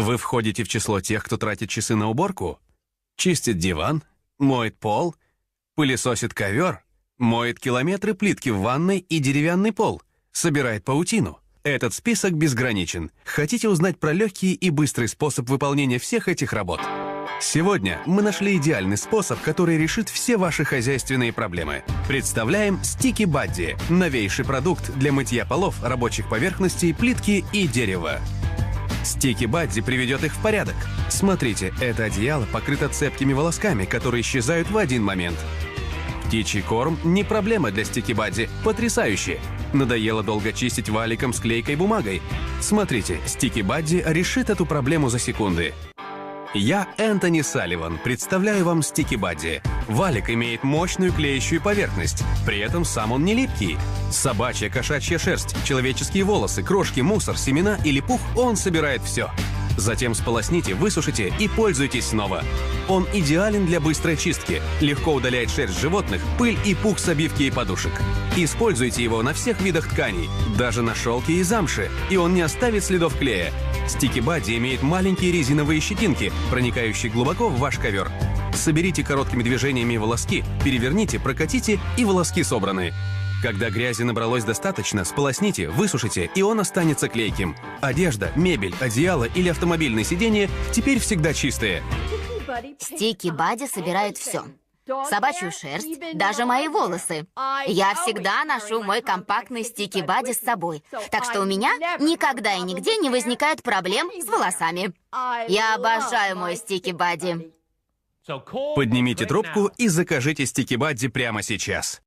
Вы входите в число тех, кто тратит часы на уборку? Чистит диван, моет пол, пылесосит ковер, моет километры плитки в ванной и деревянный пол, собирает паутину. Этот список безграничен. Хотите узнать про легкий и быстрый способ выполнения всех этих работ? Сегодня мы нашли идеальный способ, который решит все ваши хозяйственные проблемы. Представляем Sticky Buddy – новейший продукт для мытья полов, рабочих поверхностей, плитки и дерева. Стики Бадди приведет их в порядок. Смотрите, это одеяло покрыто цепкими волосками, которые исчезают в один момент. Птичий корм не проблема для Стики Бадди, потрясающе. Надоело долго чистить валиком с клейкой бумагой. Смотрите, Стики Бадди решит эту проблему за секунды. Я Энтони Салливан, представляю вам Стики Бадди. Валик имеет мощную клеящую поверхность, при этом сам он не липкий. Собачья, кошачья шерсть, человеческие волосы, крошки, мусор, семена или пух – он собирает все. Затем сполосните, высушите и пользуйтесь снова. Он идеален для быстрой чистки, легко удаляет шерсть животных, пыль и пух с обивки и подушек. Используйте его на всех видах тканей, даже на шелке и замше, и он не оставит следов клея. Стики Бадди имеет маленькие резиновые щетинки, проникающие глубоко в ваш ковер. Соберите короткими движениями волоски, переверните, прокатите, и волоски собраны. Когда грязи набралось достаточно, сполосните, высушите, и он останется клейким. Одежда, мебель, одеяло или автомобильное сиденье теперь всегда чистые. Стики Бади собирают все. Собачью шерсть, даже мои волосы. Я всегда ношу мой компактный стики Бади с собой, так что у меня никогда и нигде не возникает проблем с волосами. Я обожаю мой стики Бади. Поднимите трубку и закажите Стики Бадди прямо сейчас.